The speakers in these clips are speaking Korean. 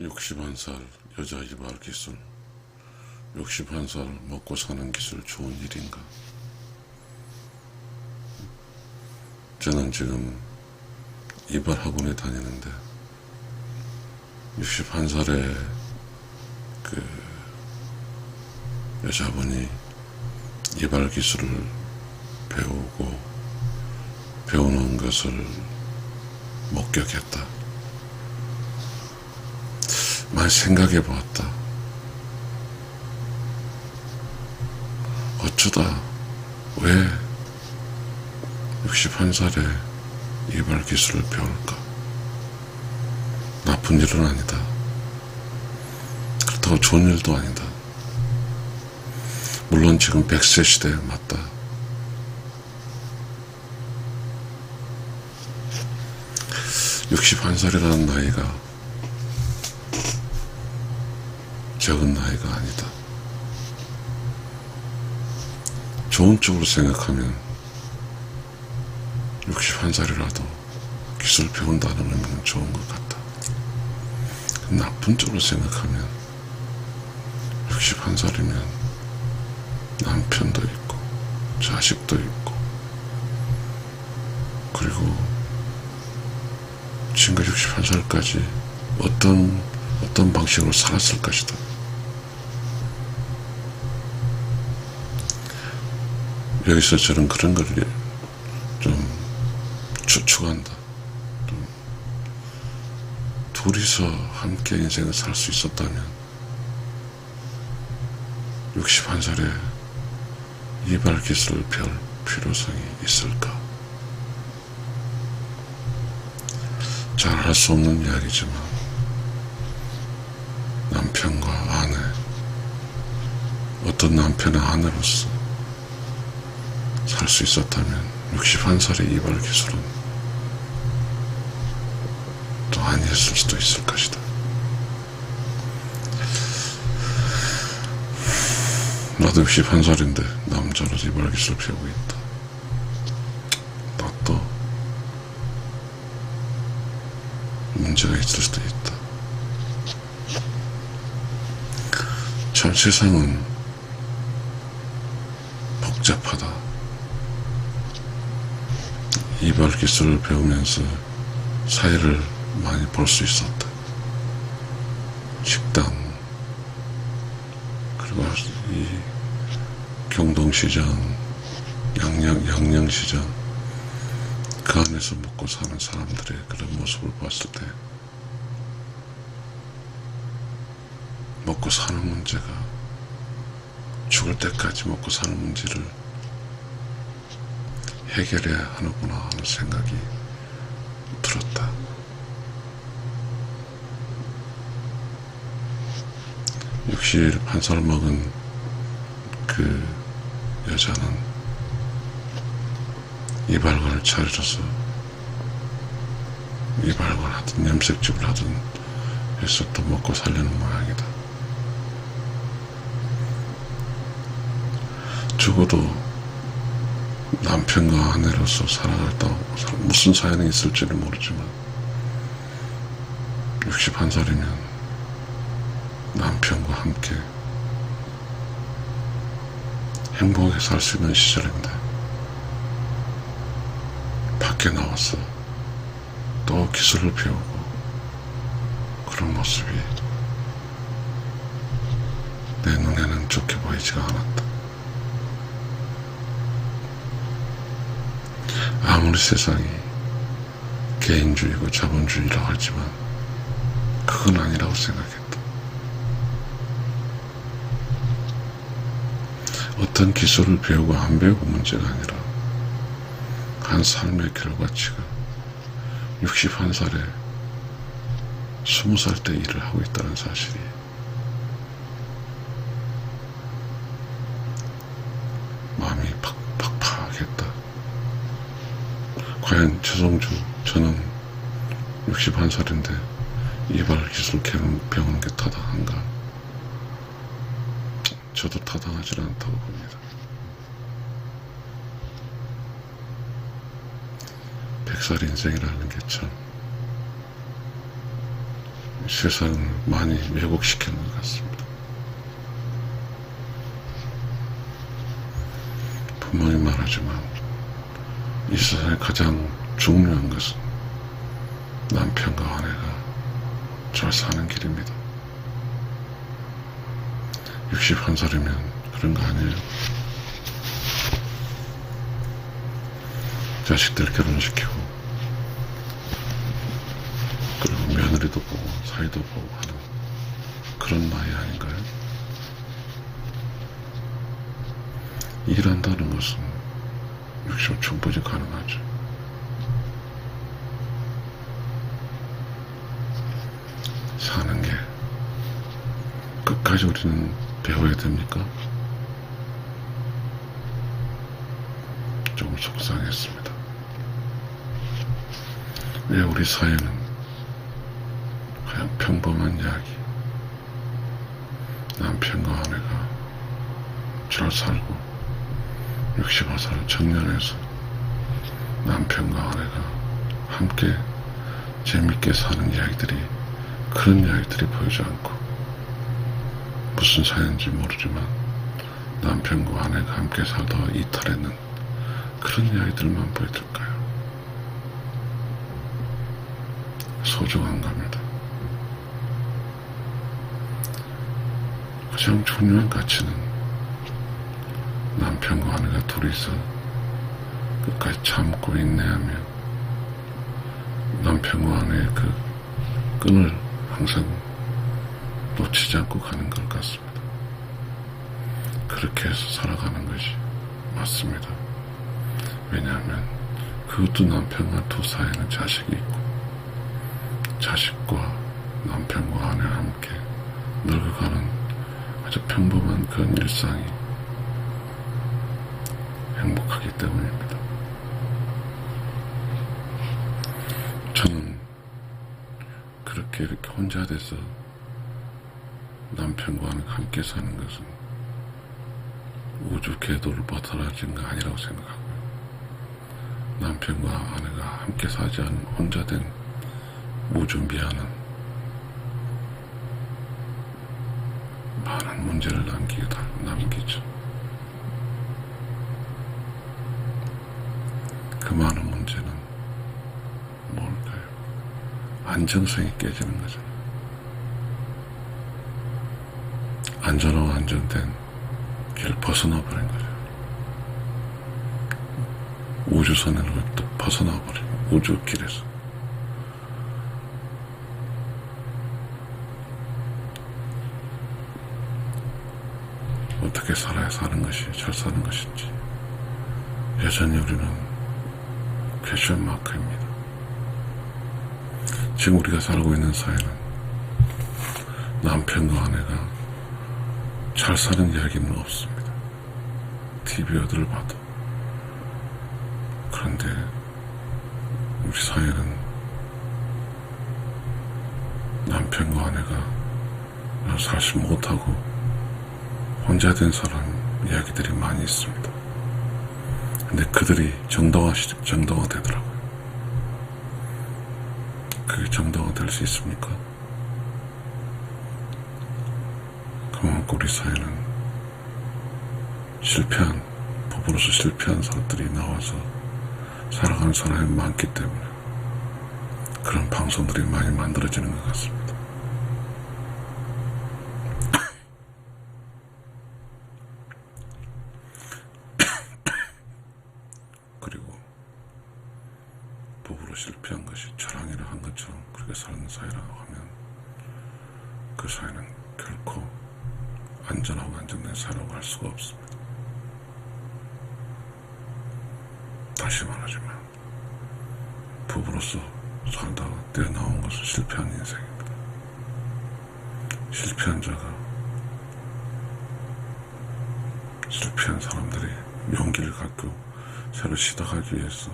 61살 여자 이발 기술 61살 먹고 사는 기술 좋은 일인가 저는 지금 이발 학원에 다니는데 61살의 그 여자분이 이발 기술을 배우고 배우는 것을 목격했다. 많이 생각해 보았다. 어쩌다 왜 61살에 이발 기술을 배울까? 나쁜 일은 아니다. 그렇다고 좋은 일도 아니다. 물론 지금 100세 시대에 맞다. 육십한 살이라는 나이가 적은 나이가 아니다. 좋은 쪽으로 생각하면 61살이라도 기술 배운다는 의미는 좋은 것 같다. 나쁜 쪽으로 생각하면 61살이면 남편도 있고 자식도 있고 그리고 지금까지 61살까지 어떤 어떤 방식으로 살았을 것이다. 여기서 저는 그런 걸 좀 추측한다. 좀 둘이서 함께 인생을 살 수 있었다면 61살에 이발 기술을 배울 필요성이 있을까? 잘 할 수 없는 이야기지만 남편과 아내 어떤 남편의 아내로서 살수 있었다면 61살의 이발 기술은 또 아니었을 수도 있을 것이다. 나도 61살인데 남자로 이발 기술 배우고 있다. 나도 문제가 있을 수도 있다. 참 세상은 복잡하다. 이발 기술을 배우면서 사회를 많이 볼 수 있었다. 식당, 그리고 이 경동시장, 양양, 양양시장, 그 안에서 먹고 사는 사람들의 그런 모습을 봤을 때, 먹고 사는 문제가 죽을 때까지 먹고 사는 문제를 해결해야 하는구나 하는 생각이 들었다. 역시 한살 먹은 그 여자는 이발관을 차려줘서 이발관 하든 염색집을 하든 해서 또 먹고 살려는 모양이다. 적어도 남편과 아내로서 살아갔다 무슨 사연이 있을지는 모르지만 61살이면 남편과 함께 행복하게 살 수 있는 시절인데 밖에 나와서 또 기술을 배우고 그런 모습이 내 눈에는 좋게 보이지가 않았다. 아무리 세상이 개인주의고 자본주의라고 하지만 그건 아니라고 생각했다. 어떤 기술을 배우고 안 배우고 문제가 아니라 한 삶의 결과치가 61살에 20살 때 일을 하고 있다는 사실이 마음이 팍팍팍했다. 과연 최성주 저는 61살인데 이발 기술 배우는 게 타당한가? 저도 타당하지 않다고 봅니다. 100살 인생이라는 게 참 세상을 많이 왜곡시키는 것 같습니다. 분명히 말하지만 이 세상에 가장 중요한 것은 남편과 아내가 잘 사는 길입니다. 61살이면 그런 거 아니에요. 자식들 결혼시키고 그리고 며느리도 보고 사이도 보고 하는 그런 나이 아닌가요? 일한다는 것은 60 충분히 가능하죠. 사는 게 끝까지 우리는 배워야 됩니까? 조금 속상했습니다. 왜 우리 사회는 그냥 평범한 이야기, 남편과 아내가 잘 살고 65살 청년에서 남편과 아내가 함께 재밌게 사는 이야기들이 그런 이야기들이 보이지 않고 무슨 사연인지 모르지만 남편과 아내가 함께 살다가 이탈했는 그런 이야기들만 보여줄까요? 소중한 겁니다. 가장 중요한 가치는 남편과 아내가 둘이서 끝까지 참고 인내하며 남편과 아내의 그 끈을 항상 놓치지 않고 가는 것 같습니다. 그렇게 해서 살아가는 것이 맞습니다. 왜냐하면 그것도 남편과 두 사이에는 자식이 있고 자식과 남편과 아내와 함께 늙어가는 아주 평범한 그런 일상이 행복하기 때문입니다. 저는 그렇게 이렇게 혼자 돼서 남편과 함께 사는 것은 우주 궤도를 벗어나진 거 아니라고 생각하고요. 남편과 아내가 함께 사지 않은 혼자 된 무준비하는 많은 문제를 남기다 남기죠. 그 많은 문제는 뭘까요? 안정성이 깨지는 거잖아요. 안전하고 안정된 길을 벗어나 버린 거죠. 우주선으로 또 벗어나 버린 우주길에서. 어떻게 살아야 사는 것이 잘 사는 것인지 여전히 우리는 퀘션 마크입니다. 지금 우리가 살고 있는 사회는 남편과 아내가 잘 사는 이야기는 없습니다. TV어들을 봐도. 그런데 우리 사회는 남편과 아내가 살지 못하고 혼자 된 사람 이야기들이 많이 있습니다. 근데 그들이 정당화, 정당화 되더라고요. 그게 정당화 될 수 있습니까? 그만큼 우리 사회는 실패한, 부부로서 실패한 사람들이 나와서 살아가는 사람이 많기 때문에 그런 방송들이 많이 만들어지는 것 같습니다. 그리고 부부로 실패한 것이 저랑이라 한 것처럼 그렇게 사는 사회라고 하면 그 사회는 결코 안전하고 안정된 사회라고 할 수가 없습니다. 다시 말하지만 부부로서 살다가 떼어나온 것은 실패한 인생입니다. 실패한 자가 실패한 사람들이 용기를 갖고 새로 시작하기 위해서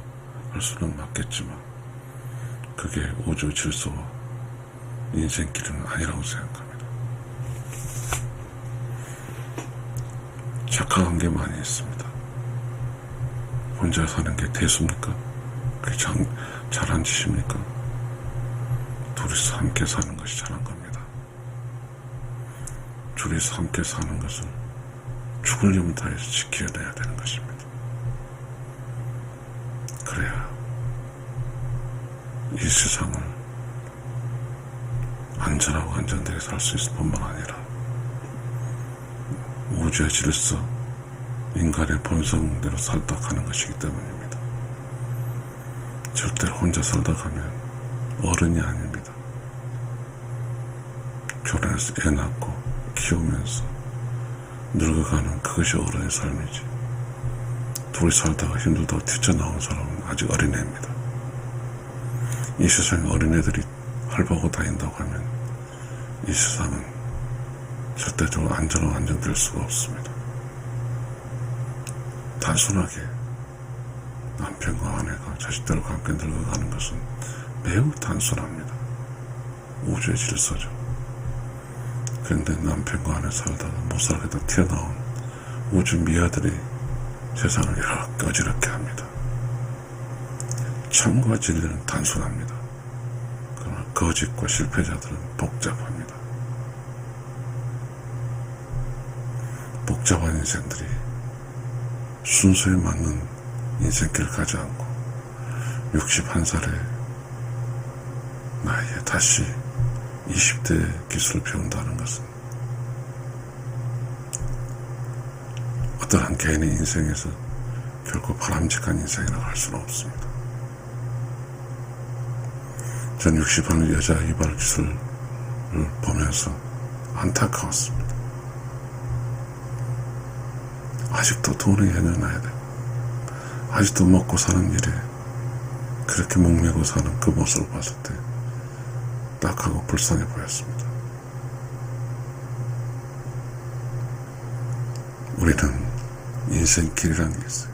할 수는 맞겠지만 그게 우주 질서와 인생길은 아니라고 생각합니다. 착각한 게 많이 있습니다. 혼자 사는 게 대수입니까? 그게 장, 잘한 짓입니까? 둘이서 함께 사는 것이 잘한 겁니다. 둘이서 함께 사는 것을 죽을 힘을 다해서 지켜내야 되는 것입니다. 그래야 이 세상을 안전하고 안전되게 살 수 있을 뿐만 아니라 우주의 질서, 인간의 본성대로 살다 가는 것이기 때문입니다. 절대로 혼자 살다 가면 어른이 아닙니다. 결혼해서 애 낳고 키우면서 늙어가는 그것이 어른의 삶이지. 둘이 살다가 힘들다고 뛰쳐나온 사람은 아직 어린애입니다. 이 세상에 어린애들이 활보고 다닌다고 하면 이 세상은 절대적으로 안전하고 안정될 수가 없습니다. 단순하게 남편과 아내가 자식들과 함께 늙어가는 것은 매우 단순합니다. 우주의 질서죠. 그런데 남편과 아내 살다가 못 살겠다 튀어나온 우주 미아들이 세상을 이렇게 어지럽게 합니다. 참과 진리는 단순합니다. 그러나 거짓과 실패자들은 복잡합니다. 복잡한 인생들이 순서에 맞는 인생길을 가지 않고 61살의 나이에 다시 20대 기술을 배운다는 것은 어떠한 개인의 인생에서 결코 바람직한 인생이라고 할 수는 없습니다. 전 60한 여자 이발 기술을 보면서 안타까웠습니다. 아직도 돈을 해내놔야 돼. 아직도 먹고 사는 일에 그렇게 목매고 사는 그 모습을 봤을 때 딱하고 불쌍해 보였습니다. 우리는 인생길이라는 게 있어요.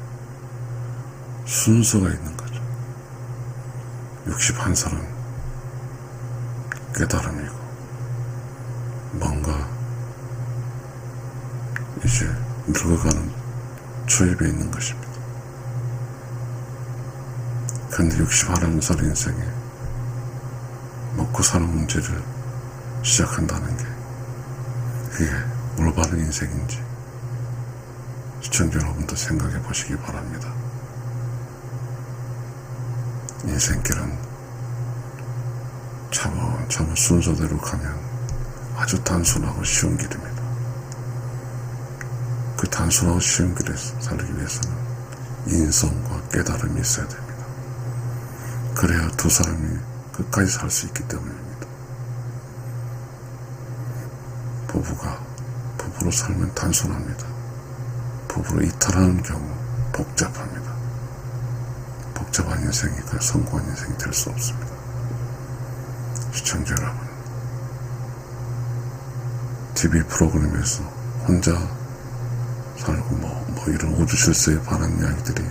순서가 있는 거죠. 61살은 깨달음이고 뭔가 이제 늙어가는 초입에 있는 것입니다. 그런데 61살 인생에 먹고 사는 문제를 시작한다는 게 그게 올바른 인생인지 시청자 여러분도 생각해 보시기 바랍니다. 인생길은 차분차분 순서대로 가면 아주 단순하고 쉬운 길입니다. 그 단순하고 쉬운 길에서 살기 위해서는 인성과 깨달음이 있어야 됩니다. 그래야 두 사람이 끝까지 살 수 있기 때문입니다. 부부가 부부로 살면 단순합니다. 부부로 이탈하는 경우 복잡합니다. 복잡한 인생이 그 성공한 인생이 될 수 없습니다. 시청자 여러분, TV 프로그램에서 혼자 살고 뭐, 뭐 이런 우주 질서에 관한 이야기들이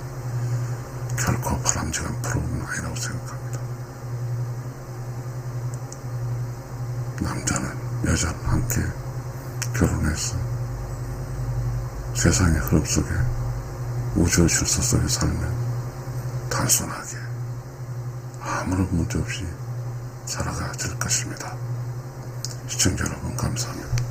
결코 바람직한 프로그램은 아니라고 생각합니다. 남자는 여자는 함께 결혼해서 세상의 흐름 속에 우주의 질서 속에 살면 단순하게 아무런 문제 없이 살아가야 될 것입니다. 시청자 여러분 감사합니다.